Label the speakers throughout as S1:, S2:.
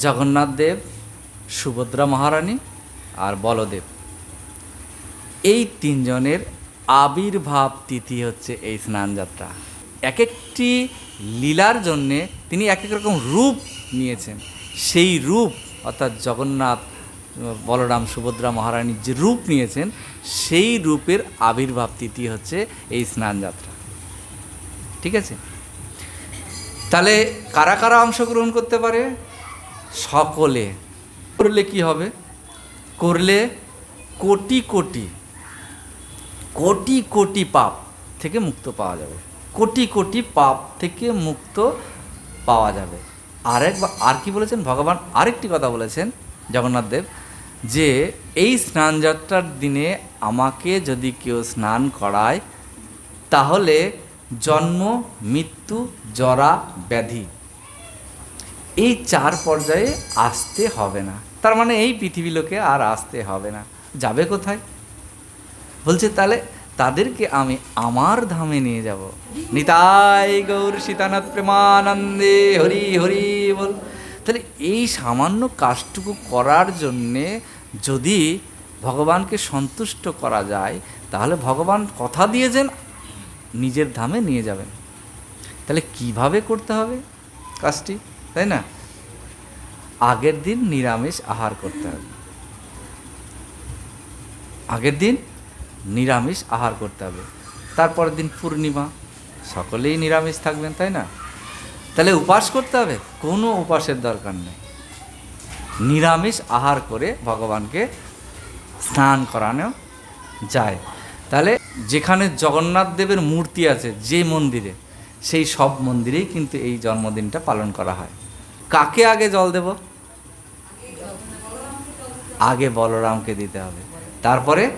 S1: জগন্নাথ দেব, সুভদ্রা মহারানী আর বলদেব। এই তিনজনের আবির্ভাব তিথি হচ্ছে এই স্নানযাত্রা। এক একটি লীলার জন্যে তিনি এক এক রকম রূপ নিয়েছেন। সেই রূপ, অর্থাৎ জগন্নাথ, বলরাম, সুভদ্রা মহারানীর যে রূপ নিয়েছেন, সেই রূপের আবির্ভাব তিথি হচ্ছে এই স্নানযাত্রা। ঠিক আছে? তাহলে কারা কারা অংশগ্রহণ করতে পারে? সকলে। করলে কি হবে? করলে কোটি কোটি কোটি কোটি পাপ থেকে মুক্ত পাওয়া যাবে। কোটি কোটি পাপ থেকে মুক্ত পাওয়া যাবে। আরেকবার, আর কি বলেছেন? ভগবান আরেকটি কথা বলেছেন, জগন্নাথ দেব, যে এই স্নানযাত্রার দিনে আমাকে যদি কেউ স্নান করায়, তাহলে জন্ম, মৃত্যু, জরা, ব্যাধি এই চার পর্যায়ে আসতে হবে না। তার মানে এই পৃথিবী লোকে আর আসতে হবে না। যাবে কোথায়? বলছে, তাহলে তাদেরকে আমি আমার ধামে নিয়ে যাব। নিতাই গৌর সীতানাথ প্রেমানন্দে হরি হরি বল। তাহলে এই সামান্য কাজটুকু করার জন্যে যদি ভগবানকে সন্তুষ্ট করা যায়, তাহলে ভগবান কথা দিয়েছেন, নিজের ধামে নিয়ে যাবেন। তাহলে কীভাবে করতে হবে কাজটি? তাই না? আগের দিন নিরামিষ আহার করতে হবে। আগের দিন নিরামিষ আহার করতে হবে। তারপরের দিন পূর্ণিমা, সকলেই নিরামিষ থাকবেন, তাই না? তাহলে উপাস করতে হবে, কোনো উপাসের দরকার নেই। নিরামিষ আহার করে ভগবানকে স্নান করানো যায়। তাহলে যেখানে জগন্নাথ দেবের মূর্তি আছে, যে মন্দিরে সেই সব মন্দিরেই কিন্তু এই জন্মদিনটা পালন করা হয়। কাকে আগে জল দেব? আগে বলরামকে দিতে হবে। তারপরে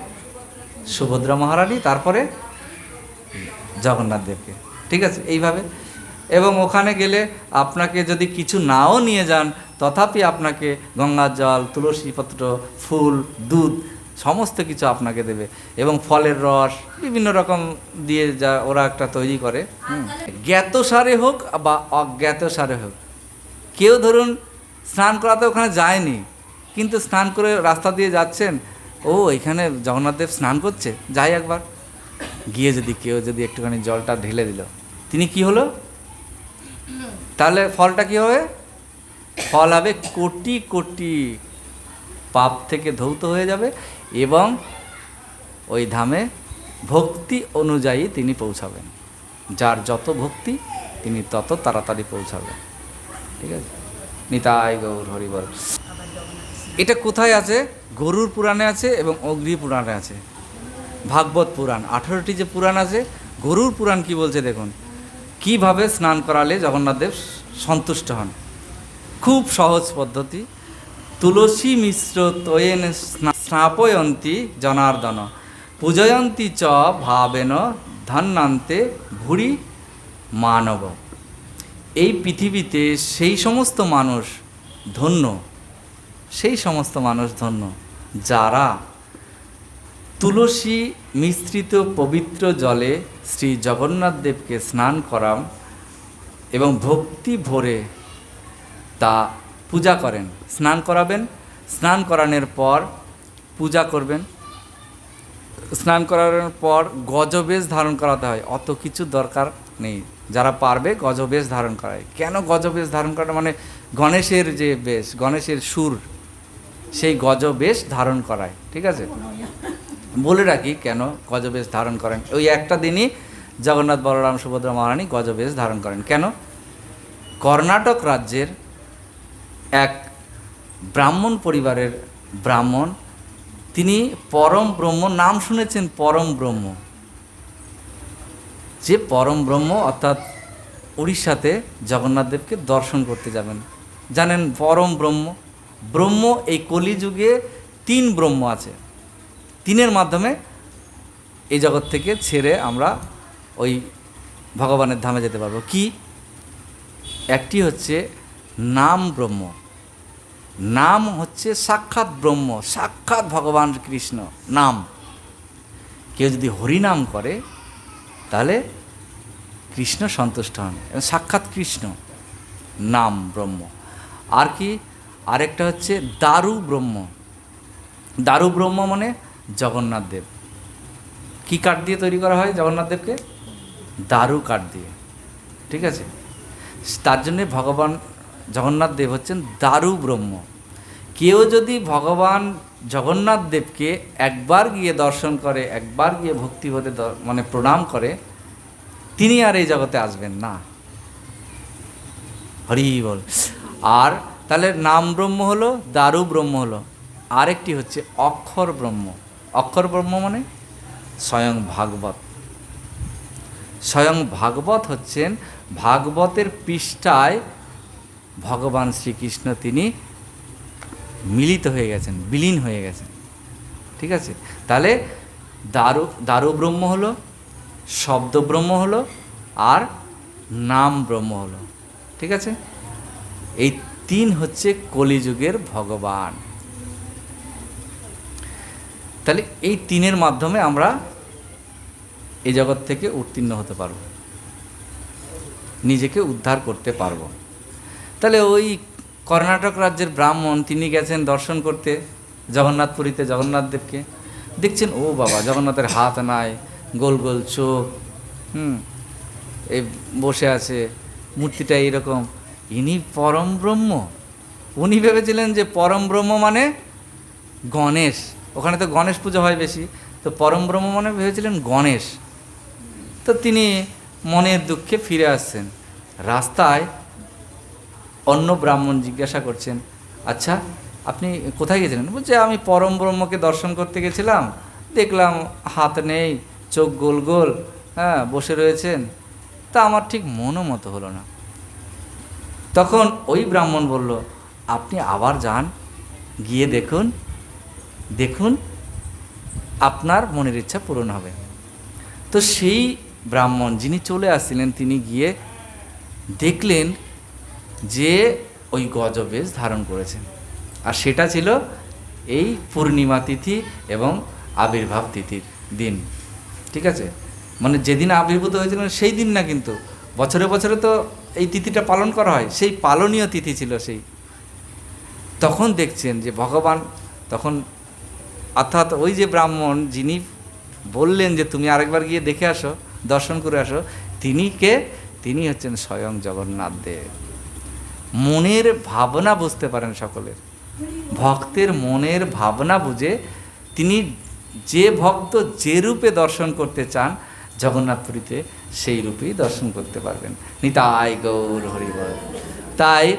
S1: সুভদ্রা মহারানী, তারপরে জগন্নাথ দেবকে। ঠিক আছে? এইভাবে। এবং ওখানে গেলে আপনাকে যদি কিছু নাও নিয়ে যান, তথাপি আপনাকে গঙ্গার জল তুলসীপত্র ফুল, দুধ সমস্ত কিছু আপনাকে দেবে। এবং ফলের রস বিভিন্ন রকম দিয়ে যা ওরা একটা তৈরি করে। জ্ঞাত সারে হোক বা অজ্ঞাত সারে হোক কেউ ধরুন স্নান করাতে ওখানে যায়নি কিন্তু স্নান করে রাস্তা দিয়ে যাচ্ছেন ও এখানে জগন্নাথদেব স্নান করছে যাই একবার। গিয়ে যদি কেউ যদি একটুখানি জলটা ঢেলে দিল তিনি কি হলো? তাহলে ফলটা কি হবে? ফল হবে কোটি কোটি পাপ থেকে ধৌত হয়ে যাবে এবং ওই ধামে ভক্তি অনুযায়ী তিনি পৌঁছাবেন। যার যত ভক্তি, তিনি তত তাড়াতাড়ি পৌঁছাবেন। ঠিক আছে? নিতাই গৌর হরিবল। এটা কোথায় আছে? গরুর পুরাণে আছে এবং অগ্নি পুরাণে আছে। ভাগবত পুরাণ। আঠেরোটি যে পুরাণ আছে, গরুর পুরাণ কি বলছে দেখুন? কীভাবে স্নান করালে জগন্নাথ দেব সন্তুষ্ট হন? খুব সহজ পদ্ধতি। তুলসী মিশ্র তয়েন স্না- স্নাপয়ন্তি জনার্দন। পূজয়ন্তি চ ভাবেন ধন্যান্তে ভুরি মানব। এই পৃথিবীতে সেই সমস্ত মানুষ ধন্য, সেই সমস্ত মানুষ ধন্য যারা তুলসী মিশ্রিত পবিত্র জলে শ্রী জগন্নাথ দেবকে স্নান করাম এবং ভক্তি ভরে তা পূজা করেন। স্নান করাবেন। স্নান করানোর পর পূজা করবেন। স্নান করানোর পর গজবেশ ধারণ করাতে হয়। অত কিছু দরকার নেই। যারা পারবে গজবেশ ধারণ করায়। কেন গজবেশ ধারণ করা? মানে গণেশের যে বেশ, গণেশের সুর, সেই গজবেশ ধারণ করায়। ঠিক আছে? বলে রাখি কেন গজবেশ ধারণ করেন। ওই একটা দিনই জগন্নাথ বলরাম সুভদ্রা মহারানী গজবেশ ধারণ করেন। কেন? কর্ণাটক রাজ্যের এক ব্রাহ্মণ পরিবারের ব্রাহ্মণ। তিনি পরম ব্রহ্ম, নাম শুনেছেন পরম ব্রহ্ম। যে পরম ব্রহ্ম অর্থাৎ উড়িষ্যাতে জগন্নাথ দেবকে দর্শন করতে যাবেন। জানেন পরম ব্রহ্ম ব্রহ্ম এই কলিযুগে তিন ব্রহ্ম আছে। তিনের মাধ্যমে এই জগৎ থেকে ছেড়ে আমরা ওই ভগবানের ধামে যেতে পারব। কি? একটি হচ্ছে নাম ব্রহ্ম। নাম হচ্ছে সাক্ষাৎ ব্রহ্ম, সাক্ষাৎ ভগবান কৃষ্ণ, নাম। কেউ যদি হরিনাম করে, তাহলে কৃষ্ণ সন্তুষ্ট হন, এবং সাক্ষাৎ কৃষ্ণ, নাম ব্রহ্ম। আর কি, আরেকটা হচ্ছে দারু ব্রহ্ম। দারু ব্রহ্ম মানে জগন্নাথ দেব। কী কাঠ দিয়ে তৈরি করা হয় জগন্নাথ দেবকে? দারু কাঠ দিয়ে। ঠিক আছে? তার জন্যে ভগবান জগন্নাথ দেব হচ্ছেন দারু ব্রহ্ম। কেউ যদি ভগবান জগন্নাথ দেবকে একবার গিয়ে দর্শন করে, একবার গিয়ে ভক্তিবোধে দ- মানে প্রণাম করে, তিনি আর এই জগতে আসবেন না। হরি বল। আর তাহলে নাম ব্রহ্ম হলো, দারু ব্রহ্ম হলো। আরেকটি হচ্ছে অক্ষর ব্রহ্ম। অক্ষর ব্রহ্ম মানে স্বয়ং ভাগবত। স্বয়ং ভাগবত হচ্ছেন ভাগবতের পৃষ্ঠায় ভগবান শ্রীকৃষ্ণ তিনি মিলিত হয়ে গেছেন, বিলীন হয়ে গেছেন। ঠিক আছে? তাহলে দারু দারু ব্রহ্ম হলো শব্দ ব্রহ্ম হলো, আর নাম ব্রহ্ম হলো। ঠিক আছে? এই তিন হচ্ছে কলিযুগের ভগবান। তাহলে এই তিনের মাধ্যমে আমরা এই জগৎ থেকে উত্তীর্ণ হতে পারব। নিজেকে উদ্ধার করতে পারব। তাহলে ওই কর্ণাটক রাজ্যের ব্রাহ্মণ তিনি গেছেন দর্শন করতে জগন্নাথপুরীতে জগন্নাথ দেবকে। দেখছেন, ও বাবা, জগন্নাথের হাত নাই, গোল গোল চোখ, হুম এই বসে আছে, মূর্তিটা এইরকম। ইনি পরম ব্রহ্ম। উনি ভেবেছিলেন যে পরম ব্রহ্ম মানে গণেশ। ওখানে তো গণেশ পুজো হয় বেশি। তো পরম ব্রহ্ম মানে ভেবেছিলেন গণেশ। তো তিনি মনের দুঃখে ফিরে আসছেন। রাস্তায় অন্য ব্রাহ্মণ জিজ্ঞাসা করছেন আচ্ছা আপনি কোথায় গেছিলেন? বলছে, আমি পরম ব্রহ্মকে দর্শন করতে গেছিলাম। দেখলাম হাত নেই, চোখ গোল গোল হ্যাঁ বসে রয়েছেন। তা আমার ঠিক মনও মতো হলো না। তখন ওই ব্রাহ্মণ বলল, আপনি আবার যান, গিয়ে দেখুন দেখুন, আপনার মনের ইচ্ছা পূরণ হবে। তো সেই ব্রাহ্মণ যিনি চলে আসছিলেন, তিনি গিয়ে দেখলেন যে ওই গজবেশ ধারণ করেছেন। আর সেটা ছিল এই পূর্ণিমা তিথি এবং আবির্ভাব তিথির দিন। ঠিক আছে? মানে যেদিন আবির্ভূত হয়েছিলেন সেই দিন না কিন্তু। বছরে বছরে তো এই তিথিটা পালন করা হয়। সেই পালনীয় তিথি ছিল সেই। তখন দেখছেন যে ভগবান তখন অর্থাৎ ওই যে ব্রাহ্মণ যিনি বললেন যে তুমি আরেকবার গিয়ে দেখে আসো, দর্শন করে আসো, তিনি কে? তিনি হচ্ছেন স্বয়ং জগন্নাথ দেব। মনের ভাবনা বুঝতে পারেন সকলের। ভক্তের মনের ভাবনা বুঝে তিনি যে ভক্ত যে রূপে দর্শন করতে চান জগন্নাথপুরীতে সেই রূপেই দর্শন করতে পারবেন। নিতাই গৌর হরিবল। তাই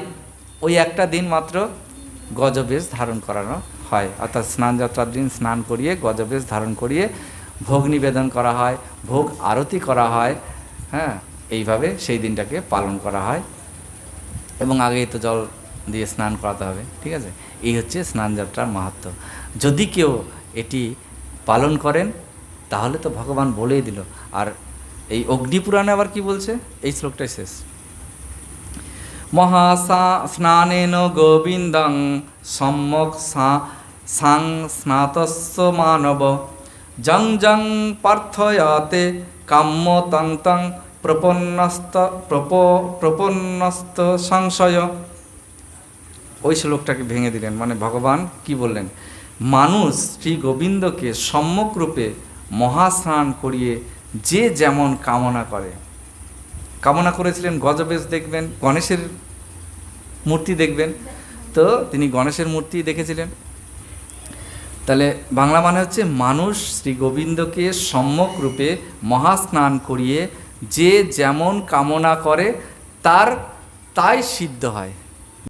S1: ওই একটা দিন মাত্র গজবেশ ধারণ করানো হয়। অর্থাৎ স্নান যাত্রার দিন স্নান করিয়ে, গজবেশ ধারণ করিয়ে ভোগ নিবেদন করা হয়, ভোগ আরতি করা হয়। হ্যাঁ এইভাবে সেই দিনটাকে পালন করা হয়। এবং আগেই তো জল দিয়ে স্নান করাতে হবে, ঠিক আছে? এই হচ্ছে স্নান যাত্রার মাহাত্ম। যদি কেউ এটি পালন করেন, তাহলে তো ভগবান বলেই দিল। আর এই অগ্নিপুরাণে আবার কি বলছে? এই শ্লোকটাই শেষ। মহাসা স্নানেন গোবিন্দং সম্যক সা- সাং স্নাতস্য মানব। জং জং পার্থয়াতে কাম্য তং তং প্রপন্নস্ত, প্রপ, প্রপন্নস্ত সংশয়। ওই শ্লোকটাকে ভেঙে দিলেন। মানে ভগবান কি বললেন? মানুষ শ্রী গোবিন্দকে সম্যক রূপে মহাস্নান করিয়ে যে যেমন কামনা করে। কামনা করেছিলেন গজবেশ দেখবেন, গণেশের মূর্তি দেখবেন। তো তিনি গণেশের মূর্তি দেখেছিলেন। তাহলে বাংলা মানে হচ্ছে মানুষ শ্রী গোবিন্দকে সম্যক রূপে মহাস্নান করিয়ে যে যেমন কামনা করে তার তাই সিদ্ধ হয়।